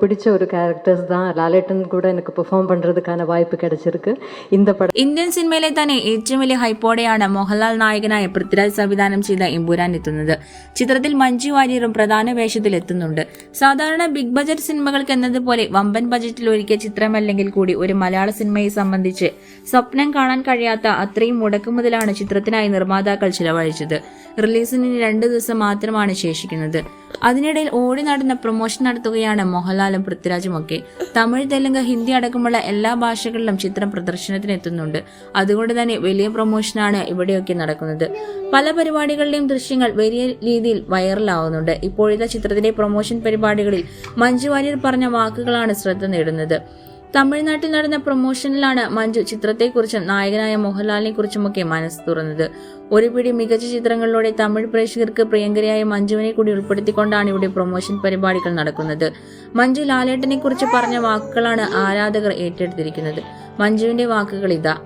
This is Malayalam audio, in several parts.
பிடிச்ச ஒரு கேரக்டர்ஸ் தான் லாலேட்டன் கூட எனக்கு பெர்ஃபார்ம் பண்ணுறதுக்கான வாய்ப்பு கிடைச்சிருக்கு இந்த படம் ഇന്ത്യൻ സിനിമയിലെ തന്നെ ഏറ്റവും വലിയ ഹൈപ്പോടെയാണ് മോഹൻലാൽ നായകനായ പൃഥ്വിരാജ് സംവിധാനം ചെയ്ത എമ്പുരാൻ എത്തുന്നത് ചിത്രത്തിൽ മഞ്ജു വാര്യറും പ്രധാന വേഷത്തിൽ എത്തുന്നുണ്ട് സാധാരണ ബിഗ് ബജറ്റ് സിനിമകൾക്ക് എന്നതുപോലെ വമ്പൻ ബജറ്റിൽ ഒരുക്കിയ ചിത്രമല്ലെങ്കിൽ കൂടി ഒരു മലയാള സിനിമയെ സംബന്ധിച്ച് സ്വപ്നം കാണാൻ കഴിയാത്ത അത്രയും മുടക്കുമുതലാണ് ചിത്രത്തിനായി നിർമ്മാതാക്കൾ ചിലവഴിച്ചത് റിലീസിന് ഇനി രണ്ട് ദിവസം മാത്രമാണ് ശേഷിക്കുന്നത് അതിനിടയിൽ ഓടി നടന്ന പ്രൊമോഷൻ നടത്തുകയാണ് മോഹൻലാലും പൃഥ്വിരാജും ഒക്കെ. തമിഴ് തെലുങ്ക് ഹിന്ദി അടക്കമുള്ള എല്ലാ ഭാഷകളിലും ചിത്രം പ്രദർശനത്തിന് എത്തുന്നുണ്ട് അതുകൊണ്ട് തന്നെ വലിയ പ്രൊമോഷനാണ് ഇവിടെയൊക്കെ നടക്കുന്നത്. പല പരിപാടികളുടെയും ദൃശ്യങ്ങൾ വലിയ രീതിയിൽ വൈറലാവുന്നുണ്ട് ഇപ്പോഴത്തെ ചിത്രത്തിന്റെ പ്രൊമോഷൻ പരിപാടികളിൽ മഞ്ജു വാര്യർ പറഞ്ഞ വാക്കുകളാണ് ശ്രദ്ധ നേടുന്നത്. തമിഴ്നാട്ടിൽ നടന്ന പ്രൊമോഷനിലാണ് മഞ്ജു ചിത്രത്തെക്കുറിച്ചും നായകനായ മോഹൻലാലിനെ കുറിച്ചുമൊക്കെ മനസ്സ് തുറന്നത്. ഒരു പിടി മികച്ച ചിത്രങ്ങളിലൂടെ തമിഴ് പ്രേക്ഷകർക്ക് പ്രിയങ്കരയായ മഞ്ജുവിനെ കൂടി ഉൾപ്പെടുത്തിക്കൊണ്ടാണ് ഇവിടെ പ്രൊമോഷൻ പരിപാടികൾ നടക്കുന്നത്. മഞ്ജു ലാലേട്ടനെ കുറിച്ച് പറഞ്ഞ വാക്കുകളാണ് ആരാധകർ ഏറ്റെടുത്തിരിക്കുന്നത്. മഞ്ജുവിന്റെ വാക്കുകൾ ഇതാ.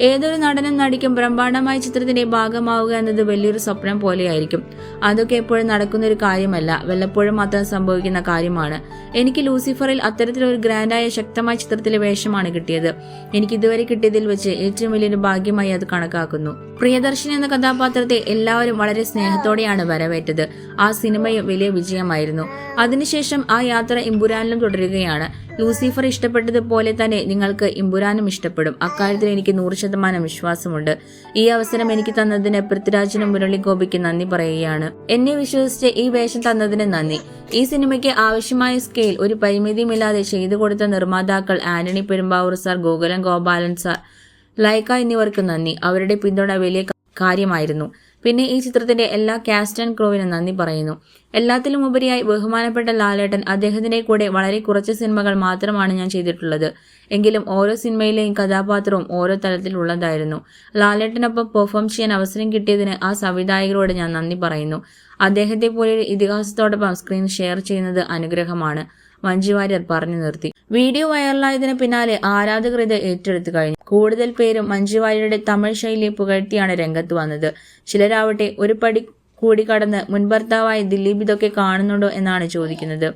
ഏതൊരു നടനും നടിക്കും ബ്രഹ്മാണ്ഡമായ ചിത്രത്തിന്റെ ഭാഗമാവുക എന്നത് വലിയൊരു സ്വപ്നം പോലെയായിരിക്കും. അതൊക്കെ എപ്പോഴും നടക്കുന്ന ഒരു കാര്യമല്ല. വല്ലപ്പോഴും മാത്രം സംഭവിക്കുന്ന കാര്യമാണ്. എനിക്ക് ലൂസിഫറിൽ അത്തരത്തിലൊരു ഗ്രാൻഡായ ശക്തമായ ചിത്രത്തിലെ വേഷമാണ് കിട്ടിയത്. എനിക്ക് ഇതുവരെ കിട്ടിയതിൽ വെച്ച് ഏറ്റവും വലിയൊരു ഭാഗ്യമായി അത് കണക്കാക്കുന്നു. പ്രിയദർശൻ എന്ന കഥാപാത്രത്തെ എല്ലാവരും വളരെ സ്നേഹത്തോടെയാണ് വരവേറ്റത്. ആ സിനിമയും വലിയ വിജയമായിരുന്നു. അതിനുശേഷം ആ യാത്ര ഇമ്പുരാനിലും തുടരുകയാണ്. ലൂസിഫർ ഇഷ്ടപ്പെട്ടതുപോലെ തന്നെ നിങ്ങൾക്ക് ഇമ്പുരാനും ഇഷ്ടപ്പെടും. അക്കാര്യത്തിൽ എനിക്ക് നൂറ് ശതമാനം വിശ്വാസമുണ്ട്. ഈ അവസരം എനിക്ക് തന്നതിന് പൃഥ്വിരാജിനും മുരളിഗോപിക്ക് നന്ദി പറയുകയാണ്. എന്നെ വിശ്വസിച്ച് ഈ വേഷം തന്നതിന് നന്ദി. ഈ സിനിമയ്ക്ക് ആവശ്യമായ സ്കെയിൽ ഒരു പരിമിതിയുമില്ലാതെ ചെയ്തു കൊടുത്ത നിർമ്മാതാക്കൾ ആന്റണി പെരുമ്പാവൂർ സാർ ഗോകുലം ഗോപാലൻ സാർ ലൈക്ക എന്നിവർക്ക് നന്ദി. അവരുടെ പിന്തുണ വലിയ കാര്യമായിരുന്നു. പിന്നെ ഈ ചിത്രത്തിന്റെ എല്ലാ കാസ്റ്റ് ആൻഡ് ക്രോവിനും നന്ദി പറയുന്നു. എല്ലാത്തിലും ഉപരിയായി ബഹുമാനപ്പെട്ട ലാലേട്ടൻ അദ്ദേഹത്തിന്റെ കൂടെ വളരെ കുറച്ച് സിനിമകൾ മാത്രമാണ് ഞാൻ ചെയ്തിട്ടുള്ളത്. എങ്കിലും ഓരോ സിനിമയിലെയും കഥാപാത്രവും ഓരോ തലത്തിലുള്ളതായിരുന്നു ലാലേട്ടനൊപ്പം പെർഫോം ചെയ്യാൻ അവസരം കിട്ടിയതിന് ആ സംവിധായകരോട് ഞാൻ നന്ദി പറയുന്നു. അദ്ദേഹത്തെ പോലെ ഇതിഹാസത്തോടൊപ്പം സ്ക്രീൻ ഷെയർ ചെയ്യുന്നത് അനുഗ്രഹമാണ്. മഞ്ജു വാര്യർ പറഞ്ഞു നിർത്തി. വീഡിയോ വൈറലായതിനു പിന്നാലെ ആരാധകർ ഇത് ഏറ്റെടുത്തു കഴിഞ്ഞു. കൂടുതൽ പേരും മഞ്ജു വാര്യരുടെ തമിഴ് ശൈലിയെ പുകഴ്ത്തിയാണ് രംഗത്ത് വന്നത്. ചിലരാവട്ടെ ഒരു പടി കൂടി കടന്ന് മുൻഭർത്താവായ ദിലീപ് ഇതൊക്കെ കാണുന്നുണ്ടോ എന്നാണ് ചോദിക്കുന്നത്.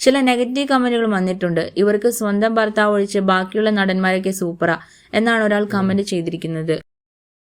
ചില നെഗറ്റീവ് കമന്റുകൾ വന്നിട്ടുണ്ട്. ഇവർക്ക് സ്വന്തം ഭർത്താവ് ഒഴിച്ച് ബാക്കിയുള്ള നടന്മാരൊക്കെ സൂപ്പറാ എന്നാണ് ഒരാൾ കമന്റ് ചെയ്തിരിക്കുന്നത്.